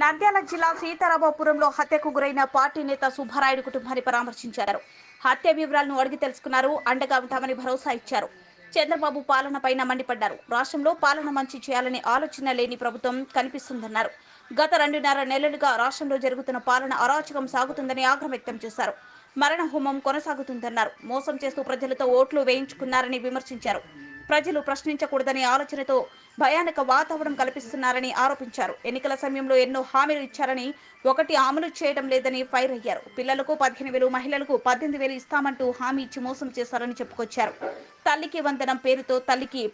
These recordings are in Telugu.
నంద్యాల జిల్లా సీతారామపురంలో హత్యకు గురైన పార్టీ నేత సుబ్బారాయుడు కుటుంబాన్ని పరామర్శించారు. హత్య వివరాలను అడిగి తెలుసుకున్నారు. అండగా ఉంటామని భరోసా ఇచ్చారు. చంద్రబాబు పాలన పైన మండిపడ్డారు. రాష్ట్రంలో పాలన మంచి చేయాలనే ఆలోచన లేని ప్రభుత్వం కనిపిస్తుందన్నారు. గత రెండున్నర నెలలుగా రాష్ట్రంలో జరుగుతున్న పాలన అరాచకం సాగుతుందని ఆగ్రహం వ్యక్తం చేశారు. మరణ హోమం కొనసాగుతుందన్నారు. మోసం చేస్తూ ప్రజలతో ఓట్లు వేయించుకున్నారని విమర్శించారు. ప్రజలు ప్రశ్నించకూడదనే ఆలోచనతో భయానక వాతావరణం కల్పిస్తున్నారని ఆరోపించారు. ఎన్నికల సమయంలో ఎన్నో హామీలు ఇచ్చారని ఒకటి అమలు చేయడం లేదని ఫైర్ అయ్యారు. పిల్లలకు పదిహేను వేలు మహిళలకు పద్దెనిమిది వేలు ఇస్తామంటూ హామీ ఇచ్చి మోసం చేశారని చెప్పుకొచ్చారు. తల్లికి వందనం పేరుతో తల్లికి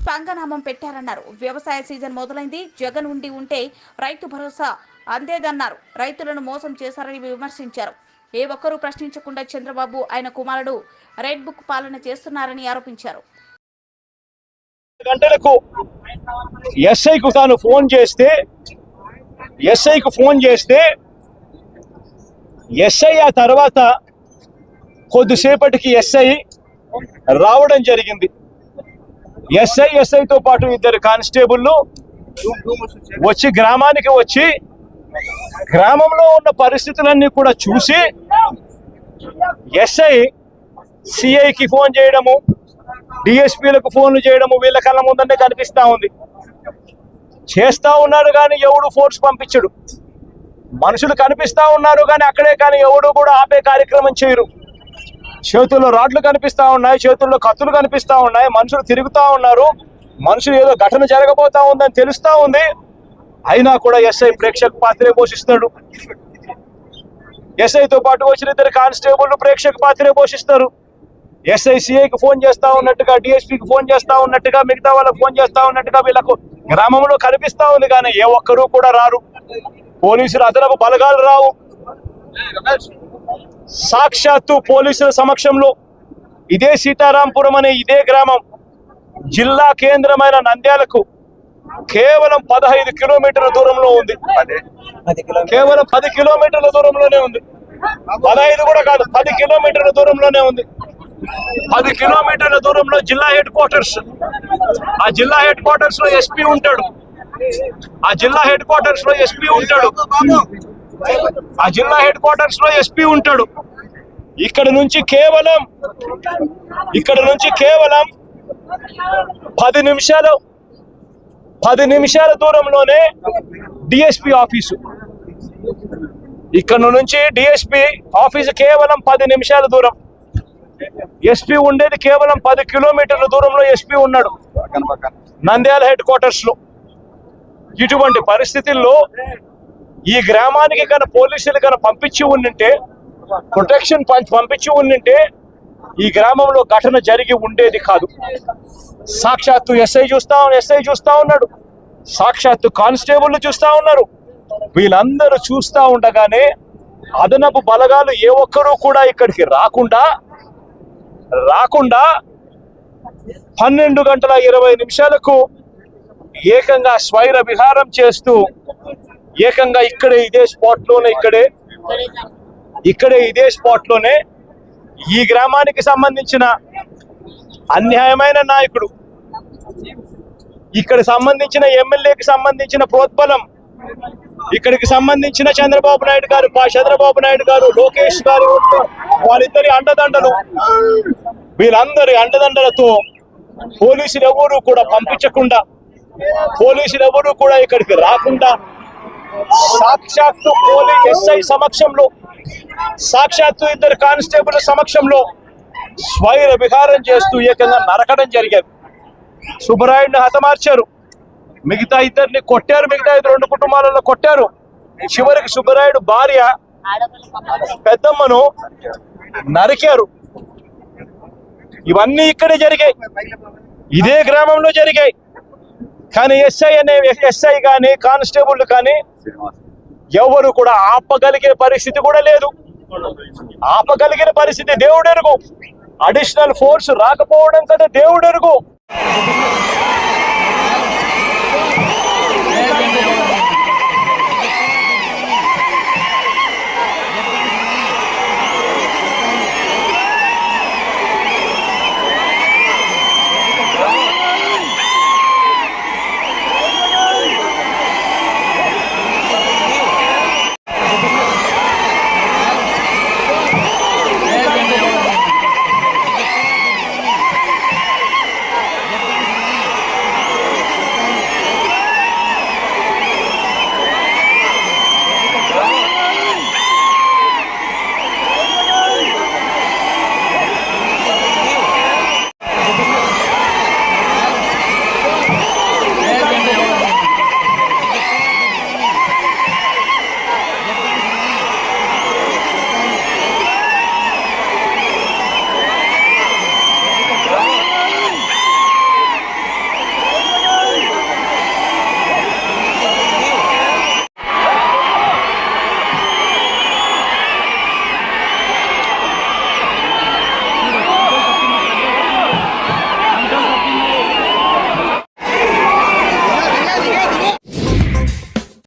పంగనామం పెట్టారన్నారు. వ్యవసాయ సీజన్ మొదలైంది. జగన్ ఉండి ఉంటే రైతు భరోసా అందేదన్నారు. రైతులను మోసం చేశారని విమర్శించారు. ఏ ఒక్కరూ ప్రశ్నించకుండా చంద్రబాబు ఆయన కుమారుడు రెడ్ బుక్ పాలన చేస్తున్నారని ఆరోపించారు. గంటలకు ఎస్ఐకు తాను ఫోన్ చేస్తే ఎస్ఐకు ఫోన్ చేస్తే ఎస్ఐ ఆ తర్వాత కొద్దిసేపటికి ఎస్ఐ రావడం జరిగింది. ఎస్ఐ ఎస్ఐతో పాటు ఇద్దరు కానిస్టేబుల్లు వచ్చి గ్రామానికి వచ్చి గ్రామంలో ఉన్న పరిస్థితులన్నీ కూడా చూసి ఎస్ఐ సిఐకి ఫోన్ చేయడము డిఎస్పీలకు ఫోన్లు చేయడము వీళ్ళ కళ్ళ ముందనే కనిపిస్తా ఉంది. చేస్తా ఉన్నాడు కానీ ఎవడు ఫోర్స్ పంపించడు. మనుషులు కనిపిస్తా ఉన్నారు కానీ అక్కడే కానీ ఎవడు కూడా ఆపే కార్యక్రమం చేయరు. చేతుల్లో రాడ్లు కనిపిస్తా ఉన్నాయి చేతుల్లో కత్తులు కనిపిస్తా ఉన్నాయి మనుషులు తిరుగుతా ఉన్నారు. మనుషులు ఏదో ఘటన జరగబోతా ఉందని తెలుస్తూ ఉంది. అయినా కూడా ఎస్ఐ ప్రేక్షక పాత్రే పోషిస్తాడు. ఎస్ఐతో పాటు వచ్చిన ఇద్దరు కానిస్టేబుల్ ప్రేక్షక పాత్రే పోషిస్తారు. ఎస్ఐసిఐకి ఫోన్ చేస్తా ఉన్నట్టుగా డిఎస్పీకి ఫోన్ చేస్తా ఉన్నట్టుగా మిగతా వాళ్ళకి ఫోన్ చేస్తా ఉన్నట్టుగా వీళ్ళకు గ్రామంలో కనిపిస్తా ఉంది కానీ ఏ ఒక్కరూ కూడా రారు. పోలీసులు అదనపు బలగాలు రావు. సాక్షాత్తు పోలీసుల సమక్షంలో ఇదే సీతారాంపురం అనే ఇదే గ్రామం జిల్లా కేంద్రమైన నంద్యాలకు కేవలం పదహైదు కిలోమీటర్ల దూరంలో ఉంది. కేవలం పది కిలోమీటర్ల దూరంలోనే ఉంది. పదహైదు కూడా కాదు పది కిలోమీటర్ల దూరంలోనే ఉంది. పది కిలోమీటర్ల దూరంలో జిల్లా హెడ్ క్వార్టర్స్. ఆ జిల్లా హెడ్ క్వార్టర్స్లో ఎస్పీ ఉంటాడు. ఆ జిల్లా హెడ్ క్వార్టర్స్లో ఎస్పీ ఉంటాడు. ఆ జిల్లా హెడ్ క్వార్టర్స్లో ఎస్పీ ఉంటాడు. ఇక్కడ నుంచి కేవలం ఇక్కడ నుంచి కేవలం పది నిమిషాలు పది నిమిషాల దూరంలోనే డిఎస్పి ఆఫీసు. ఇక్కడ నుంచి డిఎస్పి ఆఫీసు కేవలం పది నిమిషాల దూరం. ఎస్పీ ఉండేది కేవలం పది కిలోమీటర్ల దూరంలో ఎస్పీ ఉన్నాడు. నంద్యాల హెడ్ క్వార్టర్స్లో. ఇటువంటి పరిస్థితుల్లో ఈ గ్రామానికి కనుక పోలీసులు కనుక పంపించి ఉండింటే ప్రొటెక్షన్ పంచ్ పంపించి ఉండింటే ఈ గ్రామంలో ఘటన జరిగి ఉండేది కాదు. సాక్షాత్తు ఎస్ఐ చూస్తా ఎస్ఐ చూస్తా ఉన్నాడు. సాక్షాత్తు కానిస్టేబుల్ చూస్తా ఉన్నారు. వీళ్ళందరూ చూస్తా ఉండగానే అదనపు బలగాలు ఏ ఒక్కరూ కూడా ఇక్కడికి రాకుండా రాకుండా పన్నెండు గంటల ఇరవై నిమిషాలకు ఏకంగా స్వైర విహారం చేస్తూ ఏకంగా ఇక్కడే ఇదే స్పాట్లోనే ఇక్కడే ఇక్కడే ఇదే స్పాట్లోనే ఈ గ్రామానికి సంబంధించిన అన్యాయమైన నాయకుడు ఇక్కడ సంబంధించిన ఎమ్మెల్యేకి సంబంధించిన ప్రోద్బలం ఇక్కడికి సంబంధించిన చంద్రబాబు నాయుడు గారు పా- చంద్రబాబు నాయుడు గారు లోకేష్ గారు వాళ్ళిద్దరి అండదండలు. వీళ్ళందరి అండదండలతో పోలీసులు ఎవరు కూడా పంపించకుండా పోలీసులు ఎవరు కూడా ఇక్కడికి రాకుండా సాక్షాత్తు పోలీస్ ఎస్ఐ సమక్షంలో సాక్షాత్తు ఇద్దరు కానిస్టేబుల్ సమక్షంలో స్వైర విహారం చేస్తూ ఏకంగా నరకడం జరిగారు సుబ్బరాయుడిని హతమార్చారు. మిగతా ఇద్దరిని కొట్టారు మిగతా ఇద్దరు రెండు కుటుంబాలలో కొట్టారు. చివరికి సుబ్బరాయుడు భార్య పెద్దమ్మను నరికారు. ఇవన్నీ ఇక్కడే జరిగాయి. ఇదే గ్రామంలో జరిగాయి. కానీ ఎస్ఐ అనే ఎస్ఐ కానీ కానిస్టేబుల్ కానీ ఎవరు కూడా ఆపగలిగే పరిస్థితి కూడా లేదు. ఆపగలిగిన పరిస్థితి దేవుడెరుగు. అడిషనల్ ఫోర్స్ రాకపోవడం కదా దేవుడెరుగు.